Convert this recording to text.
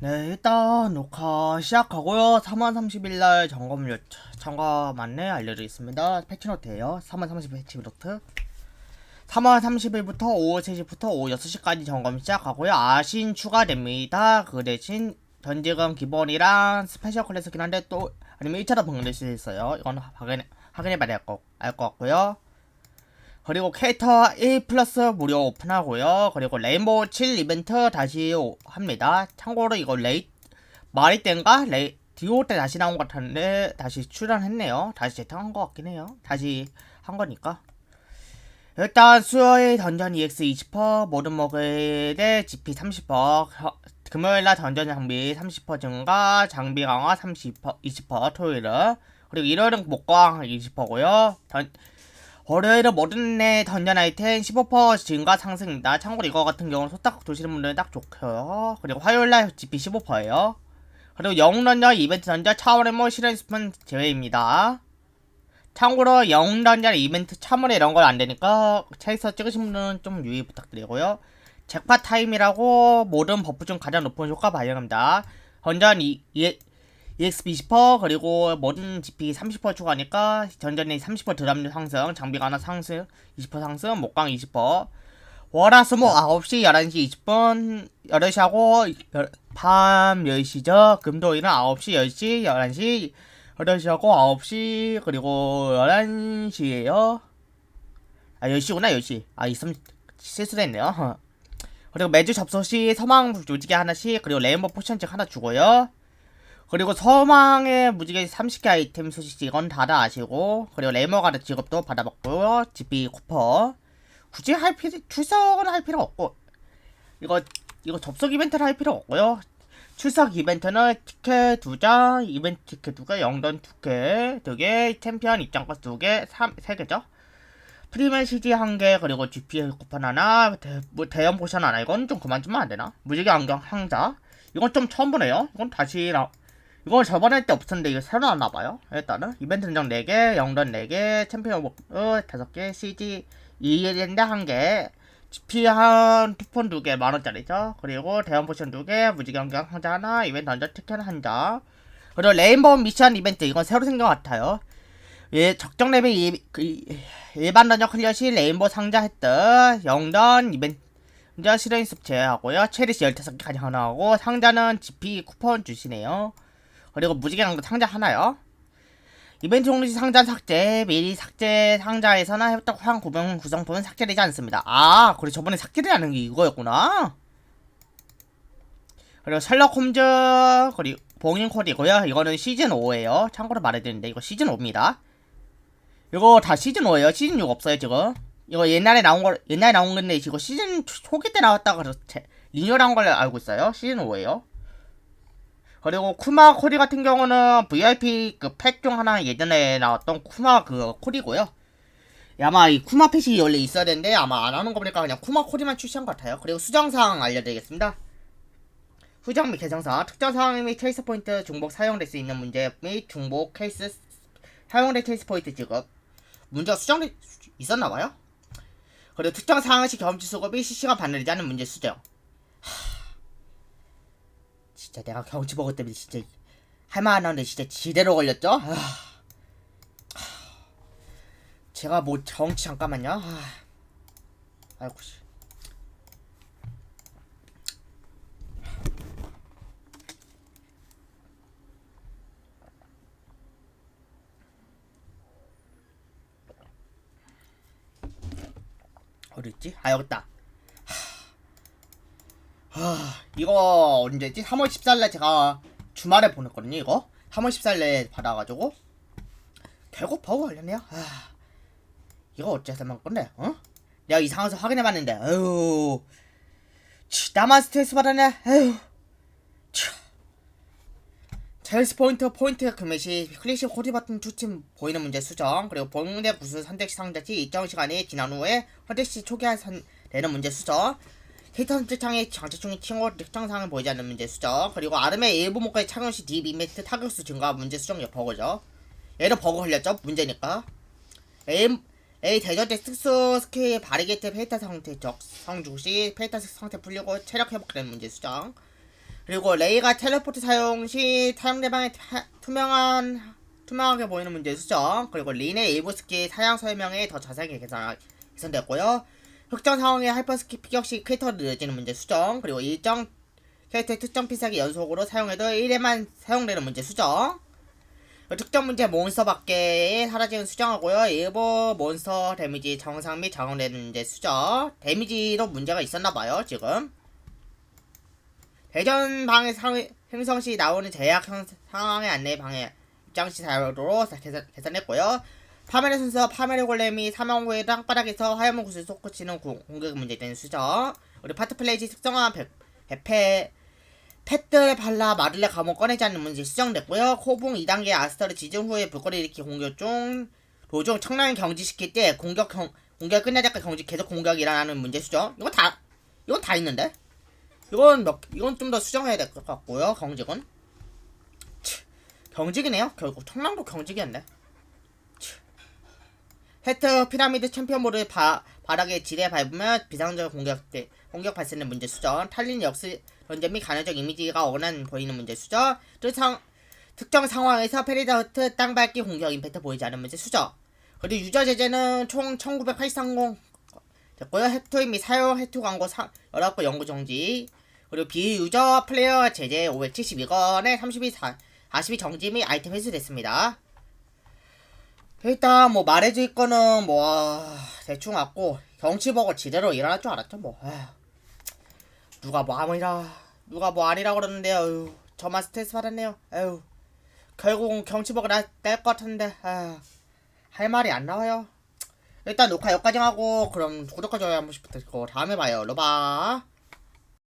네, 일단 녹화 시작하고요. 3월 30일 날 점검 요 점검 안내 알려드리겠습니다. 패치노트예요. 3월 30일 패치노트. 3월 30일부터 오후 3시부터 오후 6시까지 점검 시작하고요. 아신 추가됩니다. 그 대신 전지금 기본이랑 스페셜 클래스긴 한데 또 아니면 1차로 변경될 수 있어요. 이건 확인해, 확인해봐야 알것 같고요. 그리고 캐릭터 1 플러스 무료 오픈하고요. 그리고 레인보우 7 이벤트 다시 오- 합니다. 참고로 이거 레이 말이 땐가 레이 디오 때 다시 나온 것 같은데 다시 출연했네요. 다시 재탕한 것 같긴 해요. 다시 한 거니까. 일단 수요일 던전 EX 20% 모든 먹을 때 GP 30% 금요일날 던전 장비 30% 증가 장비 강화 30% 20% 토요일은 그리고 일요일은 목광 20%고요. 던, 월요일은 모든 내 던전 아이템 15% 증가 상승입니다. 참고로 이거 같은 경우는 소딱 도시는 분들은 딱 좋고요. 그리고 화요일날 GP 15%예요. 그리고 영웅 던전 이벤트 던전 차원의 뭐 실현 스푼 제외입니다. 참고로 영웅 던전 이벤트 참여에 이런 건 안 되니까 차에서 찍으신 분은 좀 유의 부탁드리고요. 잭팟 타임이라고 모든 버프 중 가장 높은 효과 발령합니다. 던전 이, 이, EXP 20% 그리고 모든 GP 30% 추가하니까 전전에 30% 드랍률 상승, 장비 가나 상승, 20% 상승, 목광 20%. 월화수목 9시 11시 20분 8시하고 밤 10시죠. 금토일은 9시 10시 11시 8시 하고 9시 그리고 11시에요. 아 10시구나 10시. 아 있음 실수도 했네요. 그리고 매주 접속 시 서망 조직에 하나씩 그리고 레인보우 포션책 하나 주고요. 그리고 서망의 무지개 30개 아이템 소식 이건 다다 아시고 그리고 레이머가드 직업도 받아봤고요. GP 쿠퍼. 굳이 할 필요 출석은 할 필요 없고 이거 이거 접속 이벤트를 할 필요 없고요. 출석 이벤트는 티켓 두장 이벤트 티켓 두개 영던 두개 두개 챔피언 입장권 두개 세 개죠. 프리맨 CG 한개 그리고 GP 쿠폰 하나 대, 뭐 대형 포션 하나 이건 좀 그만 주면 안 되나? 무지개 안경 상자. 이건 좀 처음 보네요. 이건 다시 나, 이거 저번에 할 때 없었는데 이거 새로 나왔나봐요 일단은. 이벤트 인정 4개 영던 4개 챔피언 목 5개 CG 2일인데 1개 GP 한 투폰 2개 만원짜리죠. 그리고 대형 포션 2개 무지개 안경 상자 하나 이벤트 던전 티켓 한장. 그리고 레인보우 미션 이벤트 이건 새로 생긴 것 같아요. 예, 적정 레벨 이, 그, 일반 던전 클리어 시 레인보우 상자 획득 영던 이벤트 상자 실행 습 제외하고요. 체리시 15개 가능하고 상자는 GP 쿠폰 주시네요 그리고 무지개 강도 상자 하나요. 이벤트 종시 상자 삭제, 미리 삭제 상자에서나 협덕 한 구성 구성품은 삭제되지 않습니다. 아, 그래 저번에 삭제되는 게 이거였구나. 그리고 셜록 홈즈 그리고 봉인 코드이고요. 이거는 시즌 5예요. 참고로 말해드리는데 이거 시즌 5입니다. 이거 다 시즌 5예요. 시즌 6 없어요 지금. 이거 옛날에 나온 거 옛날에 나온 건데 이거 시즌 초기 때 나왔다가 리뉴얼한 걸 알고 있어요. 시즌 5예요. 그리고 쿠마 코디 같은 경우는 VIP 그팩중 하나 예전에 나왔던 쿠마 그 코디고요. 아마 이 쿠마 펫이 원래 있어야 되는데 아마 안 하는 거 보니까 그냥 쿠마 코디만 출시한 것 같아요. 그리고 수정사항 알려드리겠습니다. 수정 및 개정사항, 특정 상황 및 트레이스 포인트 중복 사용될 수 있는 문제 및 중복 케이스 사용된 트레이스 포인트 지급 문제가 수정돼 있었나봐요. 그리고 특정 상황 시 경험치 수급이 실시간 반응되지 않는 문제 수정. 진짜 내가 경치 버거 때문에 진짜 할만한데 진짜 지대로 걸렸죠? 아, 아, 제가 뭐 경치 잠깐만요. 아, 아이고 씨. 어디 있지? 아 여기 있다. 하, 이거 언제지? 3월 14일에 제가 주말에 보냈거든요, 이거. 3월 14일에 받아가지고. 결국 버그 걸렸네요. 하, 이거 어째서 만 건데, 어? 내가 이상해서 확인해봤는데, 아유. 치, 나만 스트레스 받았네, 아유. 치. 제일스 포인트 포인트 금액 시 클래식 코디 버튼 추침 보이는 문제 수정 그리고 본대 구수 선택 상자 시 일정 시간이 지난 후에 선택 시 초기화 선 되는 문제 수정 선택창에 장치 중인 친구 특정사항을 보이지 않는 문제 수정 그리고 아름의 일부 목까지 착용 시 D 이펙트 타격수 증가 문제 수정 버거죠. 얘도 버거 걸렸죠. 문제니까. A, A 대전 때 특수 스킬 바리게트 페이터 상태 적 성 중시 페이터 상태 풀리고 체력 회복되는 문제 수정. 그리고 레이가 텔레포트 사용 시 상대방의 타- 투명한 투명하게 보이는 문제 수정. 그리고 린의 일부 스킬 사용 설명에 더 자세하게 개선, 개선됐고요 특정 상황에 하이퍼 스킬 피격 시 캐릭터가 느려지는 문제 수정 그리고 일정 캐릭터의 특정 필살기 연속으로 사용해도 1회만 사용되는 문제 수정. 특정 문제 몬스터 밖에 사라지는 수정하고요. 일부 몬스터 데미지 정상 및 적용되는 문제 수정. 데미지도 문제가 있었나봐요 지금. 대전 방해 상- 행성 시 나오는 제약 형- 상황의 안내 방해 입장 시 사용으로 개선, 개선했고요. 파멸의 순서 파멸의 골렘이 사망 후에 땅바닥에서 화염을 구슬 쏟고 치는 공- 공격 문제된 수정. 우리 파트 플레이 시 특정한 배, 배패 팻들 발라 마를레 감옥 꺼내지 않는 문제 수정됐고요. 코봉 2단계 아스터를 지정 후에 불거리 일으키 공격 중 도중 청량 경지시킬 때 공격 경, 공격 끝나자까 경지 계속 공격이 일어나는 문제 수정. 이건 다 이건 다 있는데? 이건 몇, 이건 좀 더 수정해야 될 것 같고요. 경직은 치, 경직이네요. 결국 청량도 경직이었네. 치. 헤트 피라미드 챔피언볼을 바, 바닥에 지뢰 밟으면 비상적 공격 때 공격 발생의 문제 수정. 탈린 역스 전제 및 간헐적 이미지가 어긋난 보이는 문제 수정. 특상 특정 상황에서 페리다 흐트 땅 밟기 공격 임팩트 보이지 않는 문제 수정. 그리고 유저 제재는 총 1983공 됐고요. 해투 및 사용 해투 광고 사, 19건 연구 정지. 그리고 비유저 플레이어 제재 572건에 32, 42 정지 및 아이템 회수됐습니다. 일단 뭐 말해줄 거는 뭐 아, 대충 왔고 경치보고 지대로 일어날 줄 알았죠 뭐. 에휴. 누가 뭐 아니라 누가 뭐 아니라 그러는데 요 저만 스트레스 받았네요. 에휴. 결국 경치보고 날것 같은데 에휴. 할 말이 안 나와요. 일단 녹화 여기까지 하고 그럼 구독과 좋아요 한 번씩 부탁드리고 다음에 봐요. 로바.